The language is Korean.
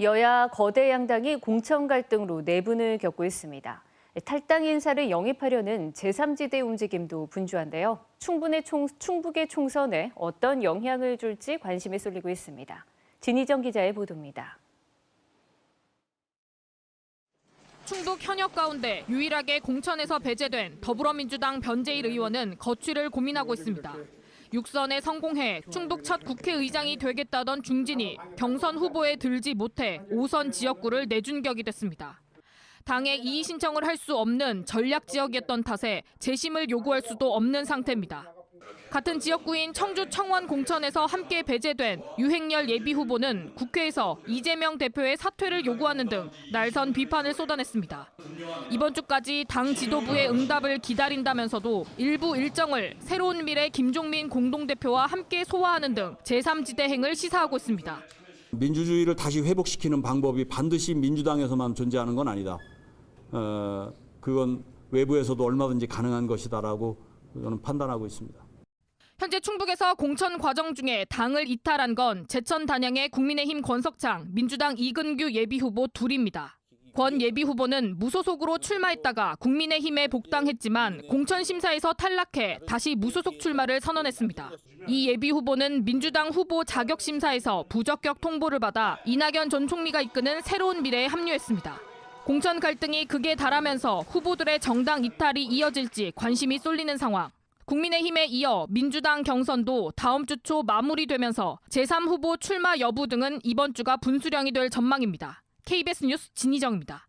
여야 거대 양당이 공천 갈등으로 내분을 겪고 있습니다. 탈당 인사를 영입하려는 제3지대 움직임도 분주한데요. 충분의 총, 충북의 총선에 어떤 영향을 줄지 관심이 쏠리고 있습니다. 진희정 기자의 보도입니다. 충북 현역 가운데 유일하게 공천에서 배제된 더불어민주당 변재일 의원은 거취를 고민하고 있습니다. 육선에 성공해 충북 첫 국회의장이 되겠다던 중진이 경선 후보에 들지 못해 5선 지역구를 내준 격이 됐습니다. 당에 이의 신청을 할 수 없는 전략 지역이었던 탓에 재심을 요구할 수도 없는 상태입니다. 같은 지역구인 청주 청원 공천에서 함께 배제된 유행열 예비 후보는 국회에서 이재명 대표의 사퇴를 요구하는 등 날선 비판을 쏟아냈습니다. 이번 주까지 당 지도부의 응답을 기다린다면서도 일부 일정을 새로운 미래 김종민 공동대표와 함께 소화하는 등 제3지대 행을 시사하고 있습니다. 민주주의를 다시 회복시키는 방법이 반드시 민주당에서만 존재하는 건 아니다. 어, 그건 외부에서도 얼마든지 가능한 것이다라고 저는 판단하고 있습니다. 현재 충북에서 공천 과정 중에 당을 이탈한 건 제천 단양의 국민의힘 권석창, 민주당 이근규 예비 후보 둘입니다. 권 예비 후보는 무소속으로 출마했다가 국민의힘에 복당했지만 공천 심사에서 탈락해 다시 무소속 출마를 선언했습니다. 이 예비 후보는 민주당 후보 자격 심사에서 부적격 통보를 받아 이낙연 전 총리가 이끄는 새로운 미래에 합류했습니다. 공천 갈등이 극에 달하면서 후보들의 정당 이탈이 이어질지 관심이 쏠리는 상황. 국민의힘에 이어 민주당 경선도 다음 주 초 마무리되면서 제3 후보 출마 여부 등은 이번 주가 분수령이 될 전망입니다. KBS 뉴스 진희정입니다.